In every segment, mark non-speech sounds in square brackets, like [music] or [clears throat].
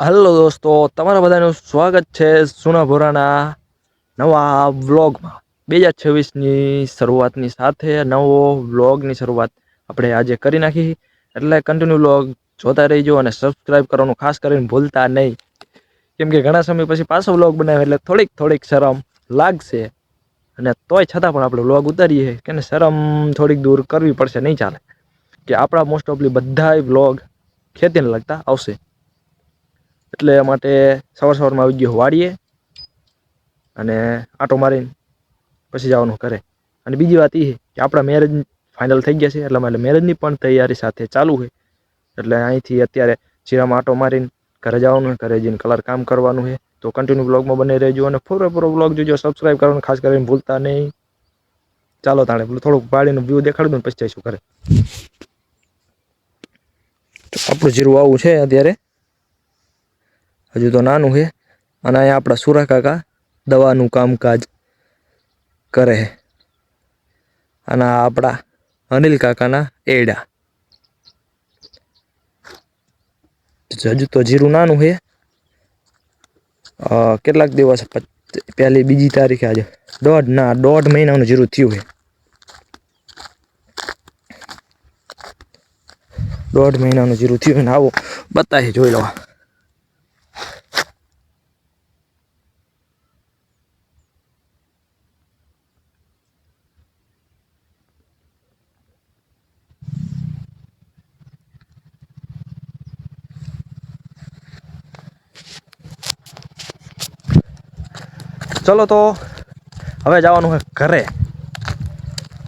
Hello દોસ્તો, તમારા બધાનું સ્વાગત છે સુનાભોરાના નવા વ્લોગમાં. બે હજાર છવ્વીસની શરૂઆતની સાથે નવો વ્લોગની શરૂઆત આપણે આજે કરી નાખી. એટલે કન્ટિન્યુ વ્લોગ જોતા રહીજો અને સબસ્ક્રાઈબ કરવાનું ખાસ કરીને ભૂલતા નહીં. કેમ કે ઘણા સમય પછી પાછો વ્લોગ બનાવે એટલે થોડીક થોડીક શરમ લાગશે. અને તોય છતાં પણ આપણે વ્લોગ ઉતારીએ કે શરમ થોડીક દૂર કરવી પડશે, નહીં ચાલે. કે આપણા મોસ્ટ ઓફલી બધાય વ્લોગ ખેતીને લગતા આવશે. એટલે માટે સવાર સવારમાં આવી ગયો વાડીએ અને આટો મારીને પછી જવાનું કરે અને બીજી વાત એ કે આપણા મેરેજ ફાઇનલ થઈ ગયા છે, એટલે એટલે મેરેજની પણ તૈયારી સાથે ચાલુ છે. એટલે અહીંથી અત્યારે ચીરામાં આટો મારીને ઘરે જવાનું ઘરે જઈને કલર કામ કરવાનું છે. તો કન્ટિન્યુ બ્લોગમાં બની રહેજો અને પૂરેપૂરો બ્લોગ જોજો સબસ્ક્રાઈબ કરવાનું ખાસ કરીને ભૂલતા નહીં. ચાલો તાણે, પેલું થોડુંક વાડીનું વ્યૂ દેખાડી પછી જઈશું ઘરે. આપણું જીરું આવું છે અત્યારે. હજુ તો નાનું છે. અને અહીંયા આપણા સુરા કાકા દવાનું કામકાજ કરે છે. અને આપણા અનિલ કાકાના એડા. હજુ તો જીરું નાનું છે. કેટલાક દિવસ પહેલી, બીજી તારીખે આજે. દોઢ, ના, દોઢ મહિનાનું જીરું થયું છે. દોઢ મહિનાનું જીરું થયું ને આવો બતાવી જોઈ લો ચલો તો હવે જવાનું છે ઘરે.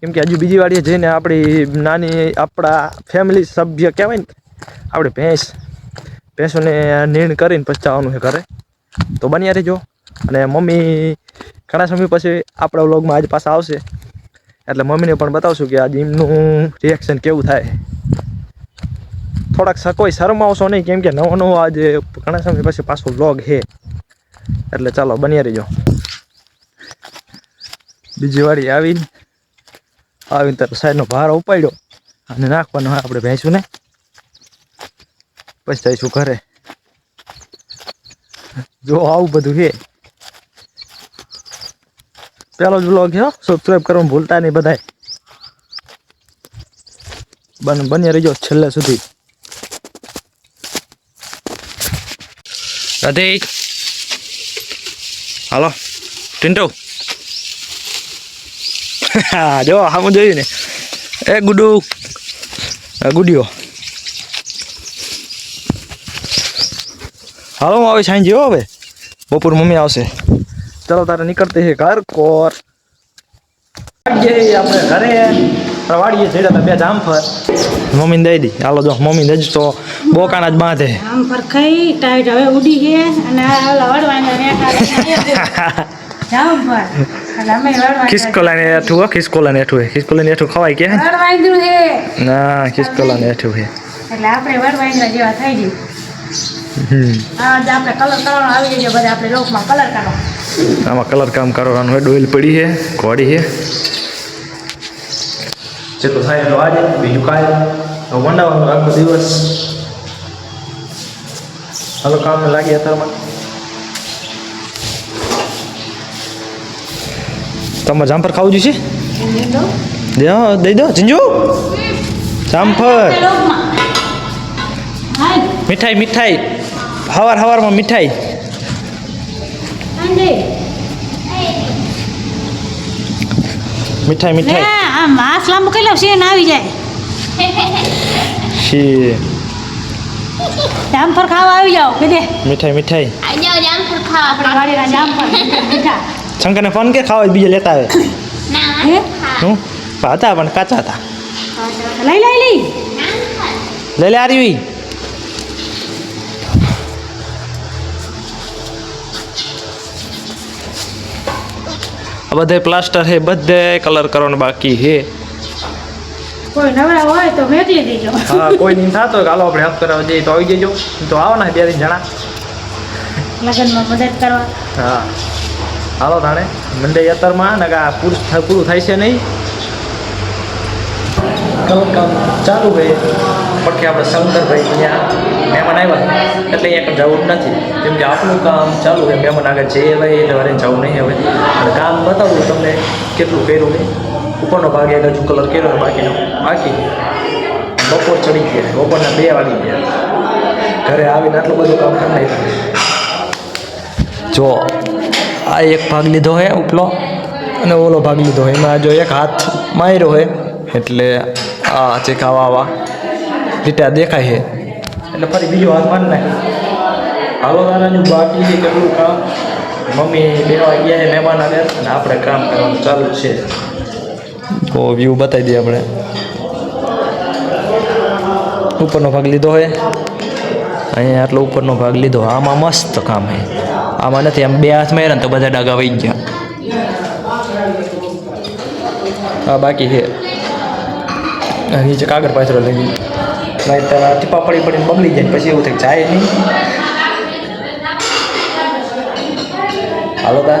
કેમ કે હજુ બીજી વાડીએ જઈને આપણી નાની, આપણા ફેમિલી સભ્ય કહેવાય ને, આપણી ભેંસ, ભેંસોને નીણ કરીને પછી જવાનું છે ઘરે. તો બન્યા રહેજો. અને મમ્મી ઘણા સમય પછી આપણા વ્લોગમાં આજ પાછા આવશે. એટલે મમ્મીને પણ બતાવશું કે આજે એમનું રિએક્શન કેવું થાય. થોડાક કોઈ શરમાવશો નહીં, કેમ કે નવો નવો આજે ઘણા સમય પછી પાછો વ્લોગ છે. એટલે ચાલો, બન્યા રહેજો. બીજી વાળી આવીને આવીને તાર સાઈડનો ભાર ઉપાડ્યો અને નાખવાનો હોય આપણે ભેંસુને. પછી થઈશું ઘરે. જો આવું બધું છે. પેલો જ બ્લોગ છે સબસ્ક્રાઈબ કરવાનું ભૂલતા નહીં બધાય. બન, બન્યા રહીજો છેલ્લે સુધી. રાધે. હાલો. ટિન્ટુ હા જો હામું જોયું ને એ ગુડુ આ ગુડિયો હાલો હું આવે સાંજે હો હવે બપોર મમ્મી આવશે ચલો તારે નીકળતે છે ઘર કોર આપણે ઘરે વાડીએ જઈ હતા બે જામફર મમ્મીને દઈ દી હાલો જો મમ્મી દઈ તો બોકાના જ બાંધે આમ પર ખાઈ ટાઈટ હવે ઉડી ગયા અને આ વડવાના જાવ પર એટલે અમે વડવાના ખિસકોલાને હેઠું હો હે ખિસકોલાને હેઠું ખવાય કે વડવાંદરું છે ના હેઠું હે એટલે આપણે વડવાંદરા જેવા થઈ જઈએ આપણે કલર કરવાનો આવી જજો બધા આપણે લોકમાં કલર કરો આમાં કલર કામ કરવાનું હોય ડોઈલ પડી છે ઘોડી છે. જે તો થાય એટલું આજે બીજું કાલે હવે મંડાવાનું આખો દિવસ. હાલો કામ લાગી અત્યારમાં. તમારે જામફર ખાવું જોઈશે? દઈ દો. જીંજુ? જામફર મીઠાઈ મીઠાઈ. હવાર હવારમાં મીઠાઈ. મીઠાઈ મીઠાઈ. આ માસ લાંબુ કઈ લાવશે ને આવી જાય. શી? જામફળ ખાવા આવી જાઓ કીધે મીઠાઈ મીઠાઈ. જાઓ જામફળ ખાવા આપણે વાડીના જામફળ મીઠા. શંકરને ફોન કે ખાવા બીજે લેતા આવે? ના હે? હું હતા પણ કાચા હતા. લઈ લઈ લઈ. લઈ લે આરવી આ બધે પ્લાસ્ટર છે બધે કલર કરવાનું બાકી હે કોઈ નવરા હોય તો મેકલી દેજો. હા કોઈ નહીં થતો. હાલો આપણે હેલ્પ કરાવવા જઈએ. તો આવી જજો. તો આવવાના બે દિન જણા. લગ્નમાં મદદ કરવા. હા. હાલો તાણે મંડે યતરમાં ને આ પૂરું થ- પૂરું થાય છે નહીં? કલર કામ ચાલુ હોય પડખે આપણે શંકરભાઈ ત્યાં મહેમાન આવ્યા. એટલે અહીંયા જવું જ નથી. કેમ કે આપણું કામ ચાલુ છે. મહેમાન આગળ જઈએ ભાઈ એટલે વારે જવું નહીં હવે. અને કામ બતાવું તમને કેટલું કર્યું નહીં ઉપરનો ભાગ એક હજુ કલર કર્યો છે બાકીનો બાકી. બપોર ચડી ગયા બપોરના બે વાગી ગયા ઘરે આવીને આટલું બધું કામ કરી નાખ્યું જો આ એક ભાગ લીધો હે ઉપલો અને ઓલો ભાગ લીધો હોય એમાં જો એક હાથ માર્યો હોય એટલે આ ચેક ખાવા આવા લીટા દેખાય છે એટલે ફરી બીજો હાથ મારી નાખે. હાલો તારાનું બાકી છે કેટલું કામ? મમ્મી બે વાગ્યા છે મહેમાન આવ્યા અને આપણે કામ કરવાનું ચાલુ છે. તો વ્યૂ બતાવી દઈએ આપણે. ઉપરનો ભાગ લીધો હોય અહીંયા આટલો ઉપરનો ભાગ લીધો. આમાં મસ્ત કામ છે. આમાં નથી, આમ બે હાથ માર્યા ને તો બધા ડાગા વહી ગયા. આ બાકી છે. નીચે કાગળ પાછળ લઈ ગઈ નહીં તો ટીપા પડી પડીને બગડી જાય પછી એવું થાય જાય નહીં. હાલો તા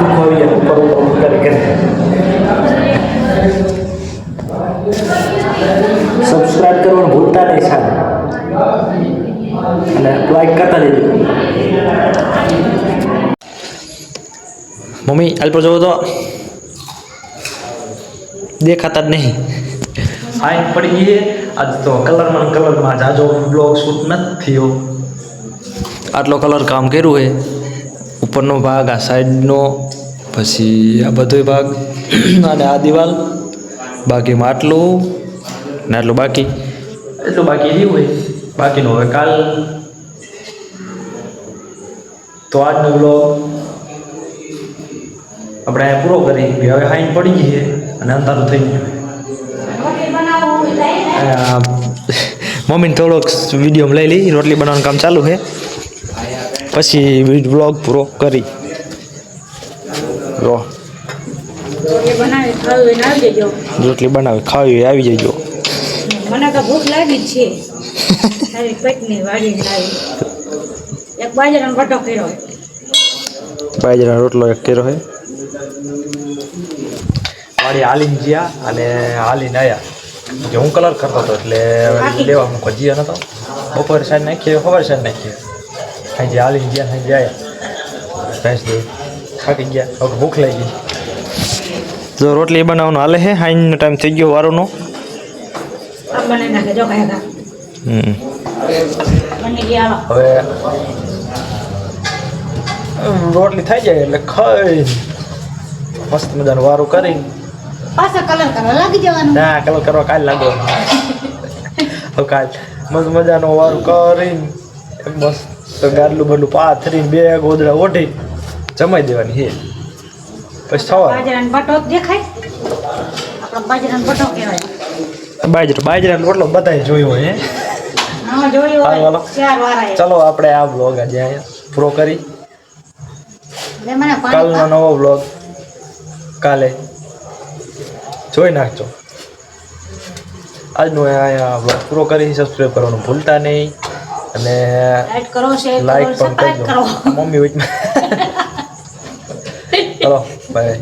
દુખાવી જાય ઉપર ઉપર કરી કરી. સબસ્ક્રાઇબ કરવાનું ભૂલતા નહીં સાહેબ. અને લાઈક કરતા જજો મમ્મી અલ્પો જોવો તો. દેખાતા જ નહીં. ફાઇન પડી ગઈ આજ તો કલરમાં કલરમાં જાજો બ્લોગ શૂટ નથી થયો. આટલો કલર કામ કર્યું છે ઉપરનો ભાગ આ સાઈડનો પછી આ બધો ભાગ [clears throat] અને આ દિવાલ બાકીમાં આટલું ને આટલું બાકી. એટલું બાકી રહ્યું હોય. બાકીનું હવે કાલ. તો આજનો બ્લોગ આપણે અહીંયા પૂરો કરી કે હવે હાઈન પડી ગઈ છે અને અંધારું થઈ ગયું. [laughs] મમ્મીને થોડોક વીડિયો લઈ લઈ રોટલી બનાવવાનું કામ ચાલુ છે. પછી બ્લોગ પૂરો કરી. રો રોટલી બનાવી ખાવી આવી જજો. રોટલી બનાવી ખાવી હોય આવી જજો. મને તો ભૂખ લાગી જ છે. તારી પેટની વાળીને લાવી. એક બાજરાનો બટો કર્યો. બાજરાનો રોટલો એક કર્યો છે. મારી હાલીને જ્યાં અને હાલીને આવ્યા જે હું કલર કરતો હતો એટલે લેવા મૂકો. જ્યાં નતો. બપોર સાંજ નાખીએ ખબર સાંજ નાખીએ સાંજે હાલીને ગયા સાંજે જાય ભેંસ દે થાકી ગયા. હવે ભૂખ લાગી. જો રોટલી બનાવવાનું હાલે છે હાઈનો ટાઈમ થઈ ગયો વારોનો. હવે રોટલી થઈ જાય એટલે ખાઈ. મસ્ત મજાનું વારું કરી પાછા કલર કરવા લાગી જવાનું. ના કલર કરવા કાલ લાગો [laughs] હવે કાલ મસ્ત મજાનો વારું કરીને. એક તો ગાડલું બડલું પાથરીને બે ગોદડા ઓઢી જમાઈ દેવાની હે. પછી સવાર બાજરાનો બટો દેખાય? આપણો બાજરાનો બટો કહેવાય. બાજરો બાજરાનો રોટલો બધાય જોયો હે. ચલો આપણે આ બ્લોગ આજે પૂરો કરી. કાલનો નવો બ્લોગ કાલે. જોઈ નાખજો. આજનો અહીંયા vlog પૂરો કરી. સબસ્ક્રાઈબ કરવાનું ભૂલતા નહીં. અને લાઈક કરો શેર કરો સબસ્ક્રાઇબ કરો. મમ્મી વિચ [laughs] ચલો બાય